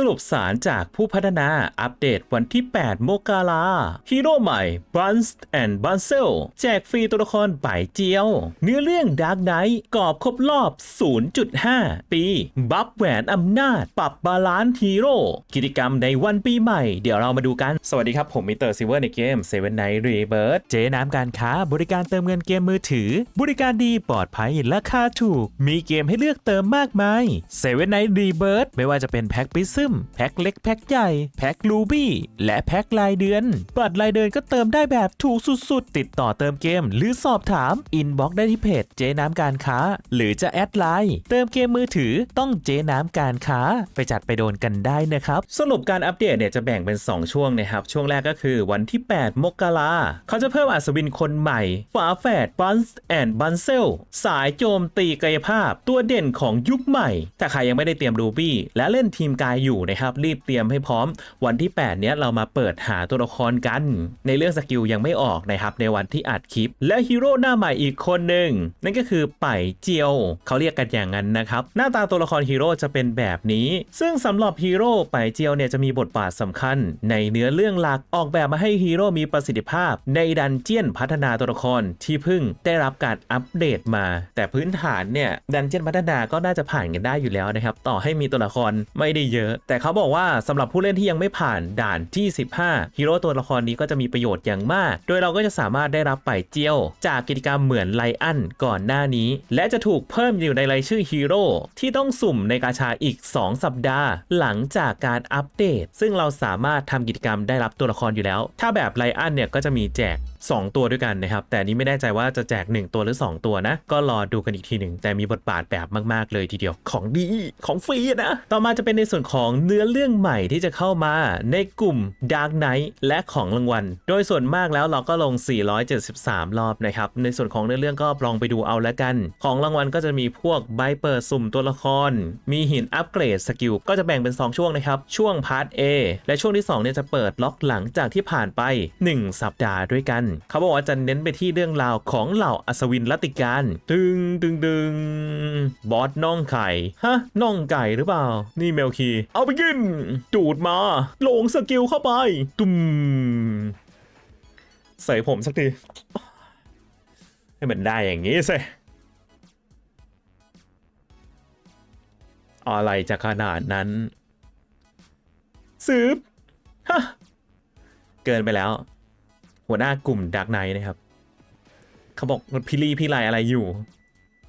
สรุปสารจากผู้พัฒนาอัปเดตวันที่8มกราฮีโร่ใหม่ b r u n s and b u n s e l แจกฟรีตัวละครป่ายเจียว เนื้อเรื่อง Dark Knight กรอบครบรอบ 0.5 ปี บัฟแหวนอำนาจ ปรับบาลานซ์ฮีโร่กิจกรรมในวันปีใหม่ เดี๋ยวเรามาดูกัน สวัสดีครับ ผมมิสเตอร์ซิเวอร์ในเกม Seven Night Rebirth เจ๊น้ำการค้า บริการเติมเงินเกมมือถือ บริการดีปลอดภัยราคาถูก มีเกมให้เลือกเติมมากมาย Seven Night Rebirth ไม่ว่าจะเป็นแพ็คปิซึมแพ็คเล็กแพ็คใหญ่ แพ็คลูบี้และแพ็ครายเดือน บัตรรายเดือนก็เติมได้แบบถูกสุดๆ ติดต่อเติมเกม หรือสอบถามอินบ็อกได้ที่เพจเจ๊น้ำการค้า หรือจะแอดไลน์เติมเกมมือถือต้องเจ๊น้ำการค้าไปจัดไปโดนกันได้นะครับ สรุปการอัปเดตเนี่ยจะแบ่งเป็น 2 ช่วงนะครับ ช่วงแรกก็คือวันที่ 8 มกราเขาจะเพิ่มอัศวินคนใหม่ ฝาแฝดบันส์แอนด์บันเซลสายโจมตีกายภาพตัวเด่นของยุคใหม่ ถ้าใครยังไม่ได้เตรียมรูบี้และเล่นทีมกายอยู่นะครับรีบเตรียมให้พร้อม วันที่ 8 เนี้ยเรามาเปิดหาตัวละครกัน ในเรื่องสกิลยังไม่ออกนะครับในวันที่อัดคลิป และฮีโร่หน้าใหม่อีกคนหนึ่งนั่นก็คือไป่เจียวเขาเรียกกันอย่างนั้นนะครับหน้าตาตัวละครฮีโร่จะเป็นแบบนี้ ซึ่งสำหรับฮีโร่ไป่เจียวเนี่ยจะมีบทบาทสำคัญ ในเนื้อเรื่องหลักออกแบบมาให้ฮีโร่มีประสิทธิภาพ ในดันเจียนพัฒนาตัวละครที่เพิ่งได้รับการอัปเดตมา แต่พื้นฐานเนี่ยดันเจียนพัฒนาก็น่าจะผ่านกันได้อยู่แล้วนะครับต่อให้มีตัวละครไม่ได้เยอะแต่เขาบอกว่าสำหรับผู้เล่นที่ยังไม่ผ่านด่านที่ 15 ฮีโร่ตัวละครนี้ก็จะมีประโยชน์อย่างมาก โดยเราก็จะสามารถได้รับไปเจียว จากกิจกรรมเหมือนไลอันก่อนหน้านี้ และจะถูกเพิ่มอยู่ในรายชื่อฮีโร่ที่ต้องสุ่มในกาชาอีก 2 สัปดาห์ หลังจากการอัปเดต ซึ่งเราสามารถทำกิจกรรมได้รับตัวละครอยู่แล้ว ถ้าแบบไลอันเนี่ยก็จะมีแจก2 ตัวด้วยกันนะครับ แต่นนี้ไม่แน่ใจว่าจะแจก 1 ตัวหรือ 2 ตัวนะ ก็รอดูกันอีกทีหนึ่ง แต่มีบทบาทแบบมาก ๆ เลยทีเดียวของดีของฟรีนะ ต่อมาจะเป็นในส่วนของเนื้อเรื่องใหม่ที่จะเข้ามาในกลุ่ม Dark Knight และของรางวัล โดยส่วนมากแล้วเราก็ลง 473 รอบนะครับ ในส่วนของเนื้อเรื่องก็ลองไปดูเอาแล้วกัน ของรางวัลก็จะมีพวกใบเปิดสุ่มตัวละคร มีหินอัปเกรดสกิลก็จะแบ่งเป็น 2 ช่วงนะครับ ช่วงพาร์ท A และช่วงที่2เนี่ยจะเปิดล็อกหลังจากที่ผ่านไป 1 สัปดาห์ด้วยกันเขาบอกว่าจะเน้นไปที่เรื่องราวของเหล่าอัศวินรัติการตึงตึงตึงบอสน่องไข่ฮะน่องไก่หรือเปล่า นี่เมลคี เอาไปกิน จูดมาลงสกิลเข้าไป ตุ้มใส่ผมสักทีให้มันได้อย่างนี้สิอะไรจะขนาดนั้นสืบฮะ เกินไปแล้ว หัวหน้ากลุ่มดักไนนะครับ เขาบอกพี่ลี่พี่ไลอะไรอยู่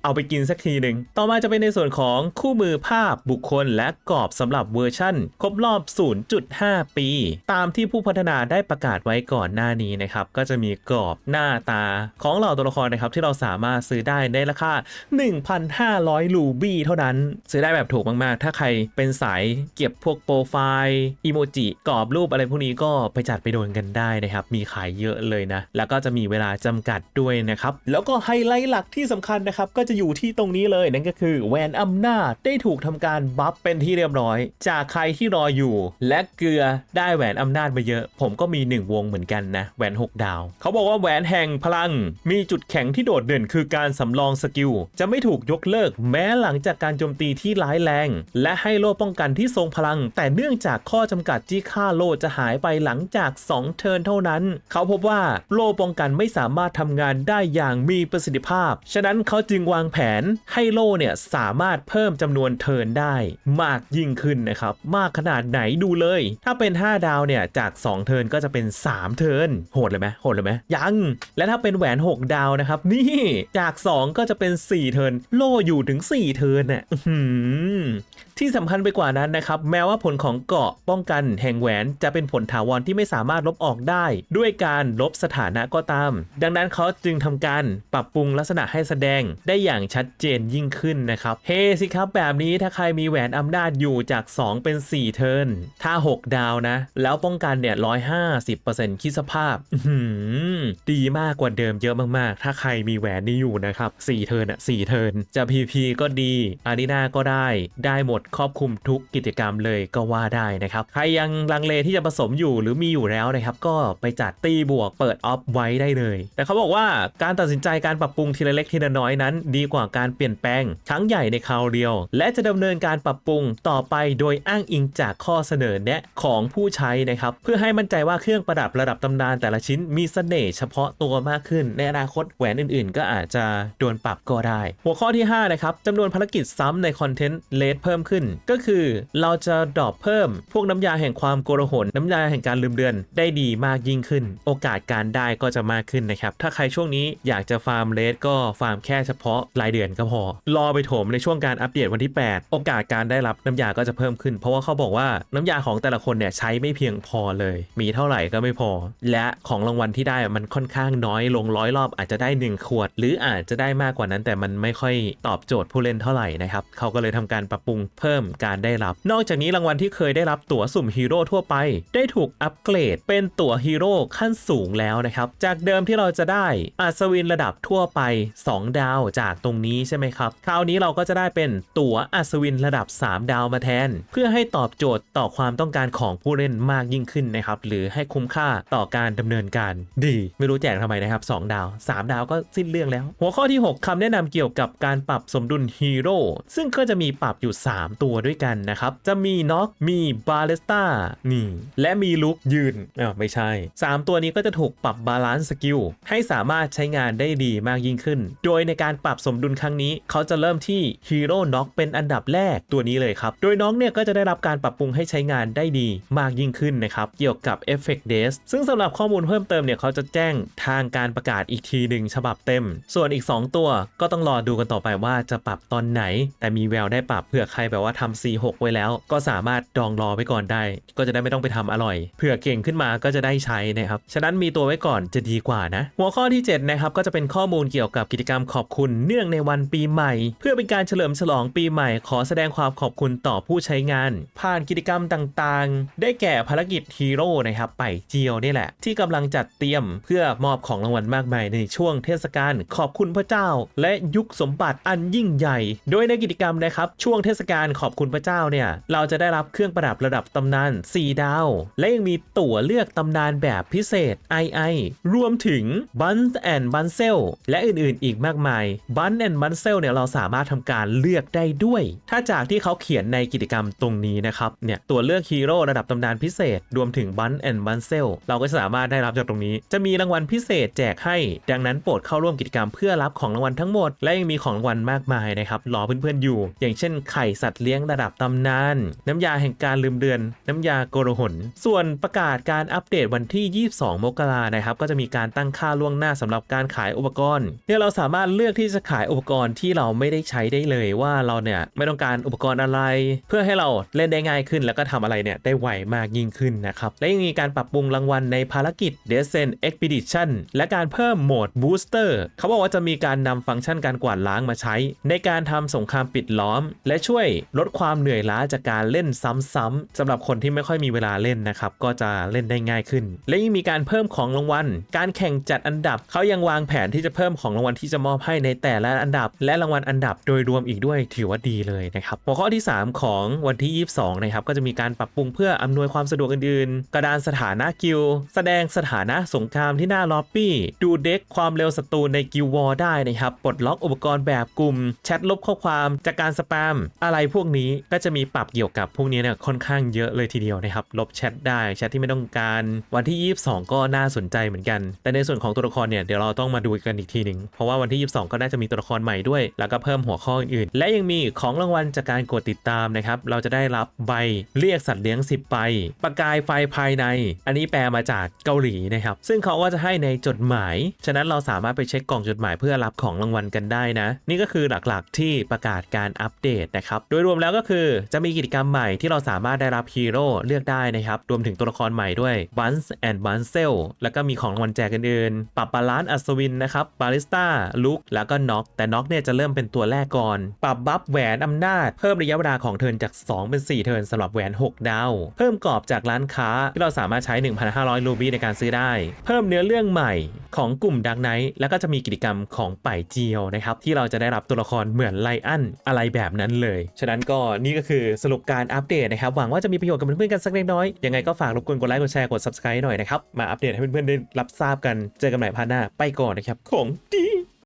เอาไปกินสักทีหนึ่ง ต่อมาจะเป็นในส่วนของคู่มือภาพบุคคลและกรอบสำหรับเวอร์ชั่น ครบรอบ 0.5 ปี ตามที่ผู้พัฒนาได้ประกาศไว้ก่อนหน้านี้นะครับ ก็จะมีกรอบหน้าตาของเหล่าตัวละครนะครับ ที่เราสามารถซื้อได้ในราคา 1,500 ลูบี้เท่านั้น ซื้อได้แบบถูกมาก ๆ ถ้าใครเป็นสายเก็บพวกโปรไฟล์อีโมจิกรอบรูปอะไรพวกนี้ก็ไปจัดไปโดนกันได้นะครับ มีขายเยอะเลยนะ แล้วก็จะมีเวลาจำกัดด้วยนะครับ แล้วก็ไฮไลท์หลักที่สำคัญนะครับก็จะอยู่ที่ตรงนี้เลยนั่นก็คือแหวนอำนาจได้ถูกทำการบัฟเป็นที่เรียบร้อย จากใครที่รออยู่ และเกลือได้แหวนอำนาจมาเยอะ ผมก็มี 1 วงเหมือนกันนะแหวน 6 ดาว เขาบอกว่าแหวนแห่งพลัง มีจุดแข็งที่โดดเด่นคือการสำรองสกิลจะไม่ถูกยกเลิกแม้หลังจากการโจมตีที่ร้ายแรง และให้โล่ป้องกันที่ทรงพลัง แต่เนื่องจากข้อจำกัดที่ค่าโล่จะหายไปหลังจาก 2 เทิร์นเท่านั้น เขาพบว่าโล่ป้องกันไม่สามารถทำงานได้อย่างมีประสิทธิภาพ ฉะนั้นเขาจึงวางางแผนให้โล่เนี่ยสามารถเพิ่มจำนวนเทินได้มากยิ่งขึ้นนะครับ มากขนาดไหนดูเลย ถ้าเป็น 5 ดาวเนี่ยจาก 2 เทินก็จะเป็น 3 เทินโหดเลยไหมโหดเลยไหมยัง และถ้าเป็นแหวน 6 ดาวนะครับนี่จาก 2 ก็จะเป็น 4 เทินโล่อยู่ถึง 4 เทิร์นน่ะที่สำคัญไปกว่านั้นนะครับแม้ว่าผลของเกาะป้องกันแห่งแหวนจะเป็นผลถาวรที่ไม่สามารถลบออกได้ ด้วยการลบสถานะก็ตาม ดังนั้นเขาจึงทำการปรับปรุงลักษณะให้แสดงได้อย่างอย่างชัดเจนยิ่งขึ้นนะครับ เฮ้สิครับแบบนี้ถ้าใครมีแหวนอำนาจอยู่จาก 2 เป็น 4 เทิร์นถ้า 6 ดาวนะ แล้วป้องกันเนี่ย150%คิดสภาพอื้อหือดีมากกว่าเดิมเยอะมากๆ ถ้าใครมีแหวนนี้อยู่นะครับ4เทิร์นอะ4เทิร์นจะ PP ก็ดีอารีนาก็ได้ ได้หมดครอบคลุมทุกกิจกรรมเลยก็ว่าได้นะครับ ใครยังลังเลที่จะผสมอยู่หรือมีอยู่แล้วนะครับ ก็ไปจัดตีบวกเปิดออฟไว้ได้เลย แต่เขาบอกว่าการตัดสินใจการปรับปรุงทีละเล็กทีละน้อยนั้นดีีกว่าการเปลี่ยนแปลงครั้งใหญ่ในคราวเดียว และจะดำเนินการปรับปรุงต่อไปโดยอ้างอิงจากข้อเสนอแนะของผู้ใช้นะครับ เพื่อให้มั่นใจว่าเครื่องประดับระดับตำนานแต่ละชิ้นมีเสน่ห์เฉพาะตัวมากขึ้น ในอนาคตแหวนอื่นๆ ก็อาจจะโดนปรับก็ได้ หัวข้อที่ 5 นะครับจำนวนภารกิจซ้ำในคอนเทนต์เลทเพิ่มขึ้น ก็คือเราจะดรอปเพิ่ม พวกน้ำยาแห่งความโกลาหลน้ำยาแห่งการลืมเดือน ได้ดีมากยิ่งขึ้น โอกาสการได้ก็จะมากขึ้นนะครับถ้าใครช่วงนี้อยากจะฟาร์มเลทก็ฟาร์มแค่เฉพาะรายเดือนก็พอ รอไปโถมในช่วงการอัปเดตวันที่ 8 โอกาสการได้รับน้ำยาก็จะเพิ่มขึ้น เพราะว่าเขาบอกว่าน้ำยาของแต่ละคนเนี่ยใช้ไม่เพียงพอเลย มีเท่าไหร่ก็ไม่พอ และของรางวัลที่ได้มันค่อนข้างน้อยลงร้อยรอบอาจจะได้ 1 ขวด หรืออาจจะได้มากกว่านั้น แต่มันไม่ค่อยตอบโจทย์ผู้เล่นเท่าไหร่นะครับเขาก็เลยทำการปรับปรุงเพิ่มการได้รับ นอกจากนี้รางวัลที่เคยได้รับตั๋วสุ่มฮีโร่ทั่วไป ได้ถูกอัปเกรดเป็นตั๋วฮีโร่ขั้นสูงแล้วนะครับจากเดิมที่เราจะได้อัศวินระดับทั่วไป 2 ดาวจากตรงนี้ใช่ไหมครับ คราวนี้เราก็จะได้เป็นตั๋วอัศวินระดับ 3 ดาวมาแทน เพื่อให้ตอบโจทย์ต่อความต้องการของผู้เล่นมากยิ่งขึ้นนะครับ หรือให้คุ้มค่าต่อการดำเนินการ ดี ไม่รู้แจกทำไมนะครับ 2 ดาว 3 ดาวก็สิ้นเรื่องแล้ว หัวข้อที่ 6คำแนะนำเกี่ยวกับการปรับสมดุลฮีโร่ซึ่งก็จะมีปรับอยู่ 3 ตัวด้วยกันนะครับ จะมีน็อกมีบาเลสตานี่และมีลุกยืนอ่าวไม่ใช่ 3 ตัวนี้ก็จะถูกปรับบาลานซ์สกิลให้สามารถใช้งานได้ดีมากยิ่งขึ้น โดยในการปรับสมดุลครั้งนี้ เขาจะเริ่มที่ฮีโร่น็อกเป็นอันดับแรกตัวนี้เลยครับ โดยน้องเนี่ยก็จะได้รับการปรับปรุงให้ใช้งานได้ดีมากยิ่งขึ้นนะครับ เกี่ยวกับ Effect d a y s ซึ่งสำหรับข้อมูลเพิ่มเติมเนี่ยเขาจะแจ้งทางการประกาศอีกทีหนึ่งฉบับเต็ม ส่วนอีก 2 ตัวก็ต้องรอดูกันต่อไปว่าจะปรับตอนไหน แต่มีแววได้ปรับเผื่อใครแบบว่าทำ C6 ไว้แล้ว ก็สามารถดองรอไว้ก่อนได้ ก็จะได้ไม่ต้องไปทำอร่อยเผื่อเก่งขึ้นมาก็จะได้ใช้นะครับ ฉะนั้นมีตัวไว้ก่อนจะดีกว่านะ หัวข้อที่ 7 นะครับก็จะเป็นข้อมูลเกี่ยวกับกิจกรรมขอบคุณเนื่องในวันปีใหม่ เพื่อเป็นการเฉลิมฉลองปีใหม่ ขอแสดงความขอบคุณต่อผู้ใช้งาน ผ่านกิจกรรมต่างๆ ได้แก่ภารกิจฮีโร่นะครับไปเจียวนี่แหละ ที่กำลังจัดเตรียมเพื่อมอบของรางวัลมากมายในช่วงเทศกาลขอบคุณพระเจ้า และยุคสมบัติอันยิ่งใหญ่ โดยในกิจกรรมนะครับช่วงเทศกาลขอบคุณพระเจ้าเนี่ยเราจะได้รับเครื่องประดับระดับตำนาน 4 ดาว และยังมีตั๋วเลือกตำนานแบบพิเศษ II รวมถึง b u n s and b u n s e l และอื่นๆ อีกมากมาย b u n and b u n s e l เนี่ยเราสามารถทำการเลือกได้ด้วย ถ้าจากที่เขาเขียนในกิจกรรมตรงนี้นะครับเนี่ยตัวเลือกฮีโร่ระดับตำนานพิเศษ รวมถึง b u n and b u n s e l เราก็สามารถได้รับจากตรงนี้ จะมีรางวัลพิเศษแจกให้ ดังนั้นโปรดเข้าร่วมกิจกรรมเพื่อรับของรางวัลทั้งหมด และยังมีของรางวัลมากมายนะครับรอเพื่อนๆอยู่ อย่างเช่นไข่สัตว์เลี้ยงระดับตำนาน น้ำยาแห่งการลืมเดือน น้ำยาโกโรหน ส่วนประกาศการอัปเดตวันที่ 22 มกรานะครับก็จะมีการตั้งค่าล่วงหน้าสำหรับการขายอุปกรณ์เนี่ยเราสามารถเลือกที่จะขายอุปกรณ์ที่เราไม่ได้ใช้ได้เลยว่าเราเนี่ยไม่ต้องการอุปกรณ์อะไร เพื่อให้เราเล่นได้ง่ายขึ้น แล้วก็ทำอะไรเนี่ยได้ไวมากยิ่งขึ้นนะครับและยังมีการปรับปรุงรางวัลในภารกิจ Descent Expedition และการเพิ่มโหมด Booster เขาบอกว่าจะมีการนำฟังก์ชันการกวาดล้างมาใช้ ในการทำสงครามปิดล้อม และช่วยลดความเหนื่อยล้าจากการเล่นซ้ำๆสำหรับคนที่ไม่ค่อยมีเวลาเล่นนะครับก็จะเล่นได้ง่ายขึ้น และยังมีการเพิ่มของรางวัล การแข่งจัดอันดับเขายังวางแผนที่จะเพิ่มของรางวัลที่จะมอบให้ในแต่ละอันดับ และรางวัลอันดับโดยรวมอีกด้วยถือว่าดีเลยนะครับหัวข้อที่ 3 ของวันที่ 22 นะครับ ก็จะมีการปรับปรุงเพื่ออำนวยความสะดวกอื่นๆ กระดานสถานะกิลแสดงสถานะสงครามที่หน้าล็อบบี้ ดูเด็กความเร็วศัตรูในกิลวอร์ได้นะครับปลดล็อกอุปกรณ์แบบกลุ่ม แชทลบข้อความจากการสแปมอะไรพวกนี้ก็จะมีปรับเกี่ยวกับพวกนี้เนี่ยค่อนข้างเยอะเลยทีเดียวนะครับลบแชทได้แชทที่ไม่ต้องการ วันที่ 22 ก็น่าสนใจเหมือนกัน แต่ในส่วนของตัวละครเนี่ยเดี๋ยวเราต้องมาดูกันอีกทีหนึ่งเพราะว่าวันที่ 22 ก็น่าจะมีตัวละครใหม่ด้วย แล้วก็เพิ่มหัวข้ออื่นๆและยังมีของรางวัลจากการกดติดตามนะครับ เราจะได้รับใบเรียกสัตว์เลี้ยง 10ใบประกายไฟภายใน อันนี้แปลมาจากเกาหลีนะครับ ซึ่งเขาก็จะให้ในจดหมาย ฉะนั้นเราสามารถไปเช็คกล่องจดหมายเพื่อรับของรางวัลกันได้นะ นี่ก็คือหลักๆ ที่ประกาศการอัปเดตนะครับ โดยรวมแล้วก็คือจะมีกิจกรรมใหม่ที่เราสามารถได้รับฮีโร่เลือกได้นะครับ รวมถึงตัวละครใหม่ด้วย b u n s and b u n s e l แล้วก็มีของรางวัลแจกอื่นๆปรับบาลานอัศวินนะครับบาริสต้าลุกแล้วก็น็อกแต่น็อกเนี่ยจะเริ่มเป็นตัวแรกก่อน ปรับบัฟแหวนอำนาจ เพิ่มระยะเวลาของเทิร์นจาก 2 เป็น 4 เทิร์นสำหรับแหวน 6 ดาว เพิ่มกรอบจากร้านค้าที่เราสามารถใช้ 1,500 รูบี้ในการซื้อได้ เพิ่มเนื้อเรื่องใหม่ของกลุ่มดักไนท์แล้วก็จะมีกิจกรรมของป่ายเจียวนะครับที่เราจะได้รับตัวละครเหมือนไลอันอะไรแบบนั้นเลย ฉะนั้นนั้นก็นี่ก็คือสรุปการอัปเดตนะครับหวังว่าจะมีประโยชน์กับเพื่อนๆกันสักเล็กน้อยยังไงก็ฝากรบกวนกดไลค์กดแชร์กด subscribe หน่อยนะครับมาอัปเดตให้เพื่อนๆได้รับทราบกันเจอกันใหม่พาร์ทหน้าไปก่อนนะครับของดี